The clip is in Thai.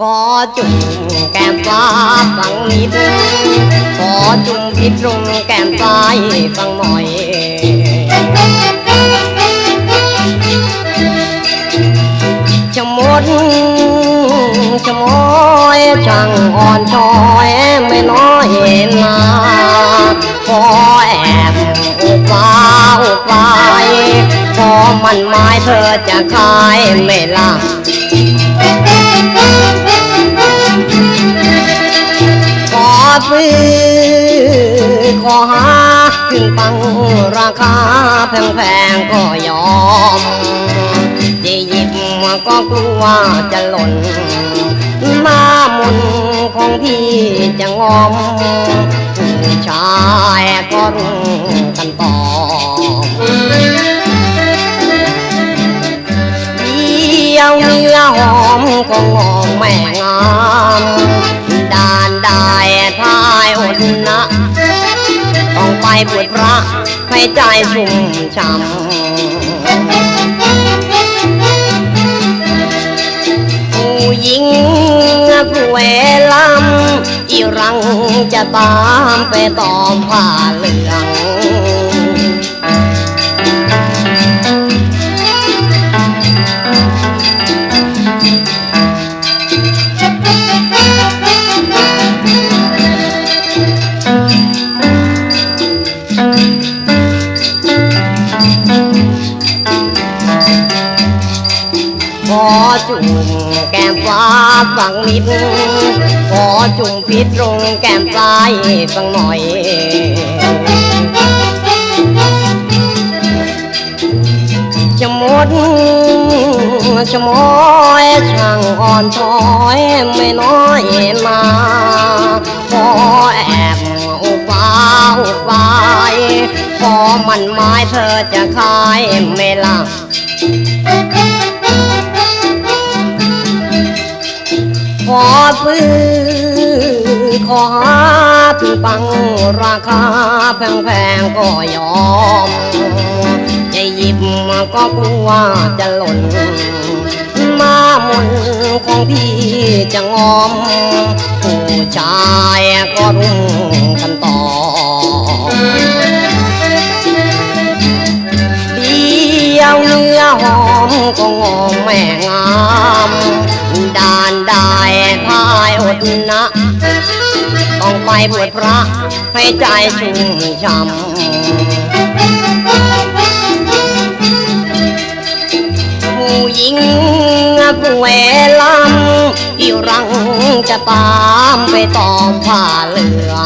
ขอจุ่มแก้มฟ้าฟังนิด ขอจุ่มพิษตรงแก้มซ้ายฟังหน่อยชะมดชะมอยช่างอ่อนช้อยไม่น้อยนาขอ มันหมายเธอจะขายไม่ล่ะขอซื้อขอหาขึ้นปังราคาแพงๆก็ยอมจะหยิบมาก็กลัวจะหล่นมามุนของพี่จะงอมผู้ชายก็รู้ ยวเนื้อหอมก็งองแม่งามดานได้ทายอดนะต้องไปบวชพระให้ใจชุ่มช่ำผู้หญิงผู้เวลำอีรังจะตามไปตอมผ้าเหลือง แก้มฟ้าฟังนิดขอจุ่มพิษตรงแก้มซ้ายฟังหน่อยจะหมดจะมอยช่างอ่อนช้อยไม่น้อยมาขอแอบอุบาอุบไว้พอมันหมายเธอจะขายไม่ล่ะ ขอซื้อขอหาถึงปังราคาแพงๆก็ยอม จะหยิบมาก็กลัวจะหล่น มามุนของพี่จะงอม ผู้ชายก็รุ่งกันต่อเดียวเนื้อหอมก็งอมแม่งาม ดนะ ต้องไปบวชพระให้ใจชุ่มช่ำผู้หญิงผู้เวลำอีรังจะตามไปตอมผ้าเหลือง